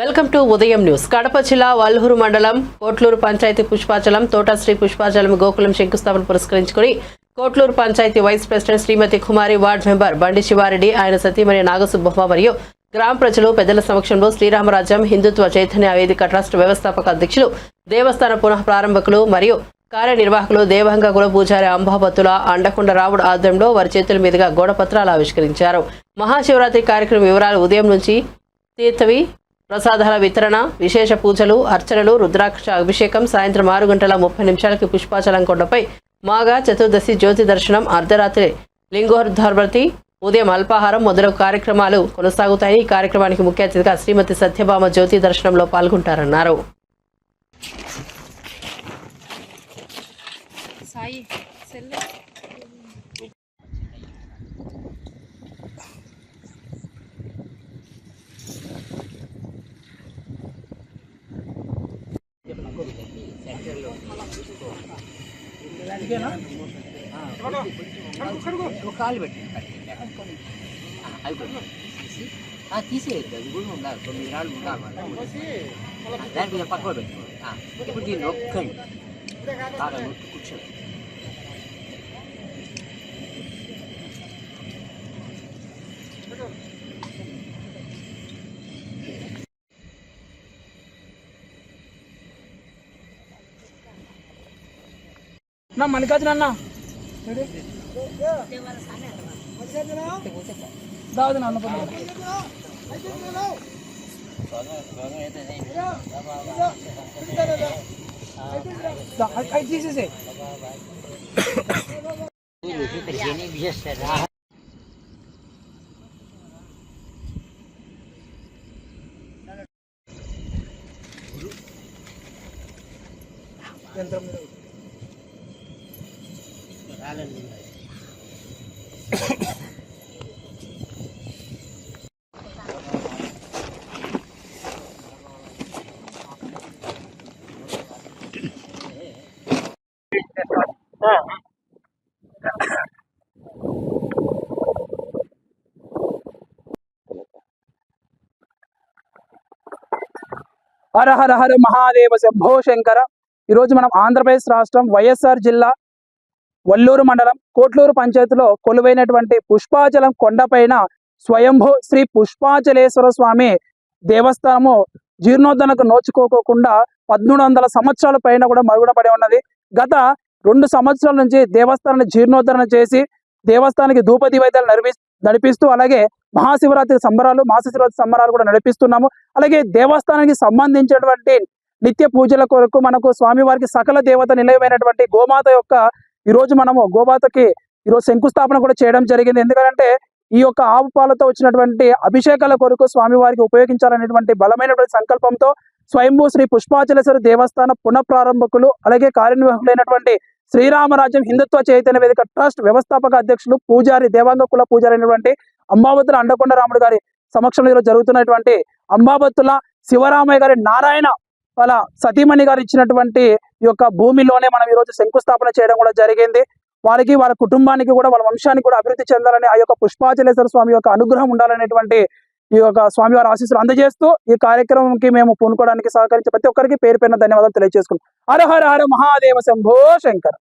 Welcome to Udayam news. Kadapa జిల్లా వల్హూరు మండలం కోట్లూరు పంచాయతీ పుష్పాచలం తోట శ్రీ పుష్పాచలం గోకులం శంకుస్థాపన పురస్కరించుకుని Kotluru panchayat vice president Shrimati Kumari ward member Bandi Sivareddy ఆయన సతీమణి నాగసుబ్బమ్మ మరియు గ్రామ ప్రజలు పెద్దల సమక్షంలో శ్రీరామరాజ్యం హిందుత్వ చైతన్య వేదిక ట్రస్ట్ వ్యవస్థాపక అధ్యక్షులు దేవస్థాన పునః ప్రారంభకులు మరియు కార్యనిర్వాహకులు దేవంగ కుల పూజారి అంబాబత్తుల అండకొండ రావుడు ఆధ్వర్యంలో వారి చేతుల మీదుగా గోడపత్రాలు ఆవిష్కరించారు. మహాశివరాత్రి కార్యక్రమం వివరాలు ఉదయం నుంచి తీర్థవి ప్రసాదాల వితరణ విశేష పూజలు అర్చనలు రుద్రాక్ష అభిషేకం సాయంత్రం ఆరు గంటల ముప్పై నిమిషాలకి పుష్పాచలం కొండపై మాగా చతుర్దశి జ్యోతి దర్శనం అర్ధరాత్రి లింగోర్ధార్వతి ఉదయం అల్పాహారం మొదలగు కార్యక్రమాలు కొనసాగుతాయి ఈ కార్యక్రమానికి ముఖ్య అతిథిగా శ్రీమతి సత్యభామ జ్యోతి దర్శనంలో పాల్గొంటారన్నారు. సాయి కాలు పెట్టి అది తీసేయద్దు అది కూడా ఉండాలి తొమ్మిది రాళ్ళు ఉండాలి దాని మీద పక్కన పెట్టుకోండి. ఇప్పుడు దీన్ని ఒక్కండి బాగా నొక్కి కూర్చోండి. నా మల్లికార్జున అన్న. దావదు నాన్న అది తీసేసే యంత్రం హర హర హర మహాదేవ శంభో శంకర ఈరోజు మనం ఆంధ్రప్రదేశ్ రాష్ట్రం వైఎస్ఆర్ జిల్లా వల్లూరు మండలం కోట్లూరు పంచాయతీలో కొలువైనటువంటి పుష్పాచలం కొండపైన స్వయంభూ శ్రీ పుష్పాచలేశ్వర స్వామి దేవస్థానము జీర్ణోద్ధరణకు నోచుకోకుండా పద్మూడు వందల సంవత్సరాల పైన కూడా మరుగుడపడి ఉన్నది. గత రెండు సంవత్సరాల నుంచి దేవస్థానాన్ని జీర్ణోద్ధరణ చేసి దేవస్థానానికి ధూప వైద్యాలు నడిపి నడిపిస్తూ అలాగే మహాశివరాత్రి సంబరాలు మహాశివరాత్రి సంబరాలు కూడా నడిపిస్తున్నాము. అలాగే దేవస్థానానికి సంబంధించినటువంటి నిత్య పూజల కొరకు మనకు స్వామివారికి సకల దేవత నిలయమైనటువంటి గోమాత యొక్క ఈ రోజు మనము గోమాతకి ఈరోజు శంకుస్థాపన కూడా చేయడం జరిగింది. ఎందుకంటే ఈ యొక్క ఆవు పాలతో వచ్చినటువంటి అభిషేకాల కొరకు స్వామివారికి ఉపయోగించాలనేటువంటి బలమైనటువంటి సంకల్పంతో స్వయంభూ శ్రీ పుష్పాచలేశ్వర దేవస్థాన పునఃప్రారంభకులు అలాగే కార్యనిర్వాహకులైనటువంటి శ్రీరామరాజ్యం హిందుత్వ చైతన్య వేదిక ట్రస్ట్ వ్యవస్థాపక అధ్యక్షులు పూజారి దేవాంగ కుల పూజారి అయినటువంటి అంబాబత్తుల అండకొండ రాముడు గారి సమక్షంలో ఈరోజు జరుగుతున్నటువంటి అంబాబత్తుల శివరామయ్య గారి నారాయణ వాళ్ళ సతీమణి గారు ఇచ్చినటువంటి ఈ యొక్క భూమిలోనే మనం ఈ రోజు శంకుస్థాపన చేయడం కూడా జరిగింది. వారికి వాళ్ళ కుటుంబానికి కూడా వాళ్ళ వంశానికి కూడా అభివృద్ధి చెందాలని ఆ యొక్క పుష్పాచలేశ్వర స్వామి యొక్క అనుగ్రహం ఉండాలనేటువంటి ఈ యొక్క స్వామివారి ఆశీస్సులు అందజేస్తూ ఈ కార్యక్రమంకి మేము పూనుకోవడానికి సహకరించే ప్రతి ఒక్కరికి పేరు పేరున ధన్యవాదాలు తెలియజేసుకున్నాం హర హర హర మహాదేవ శంభో శంకర్.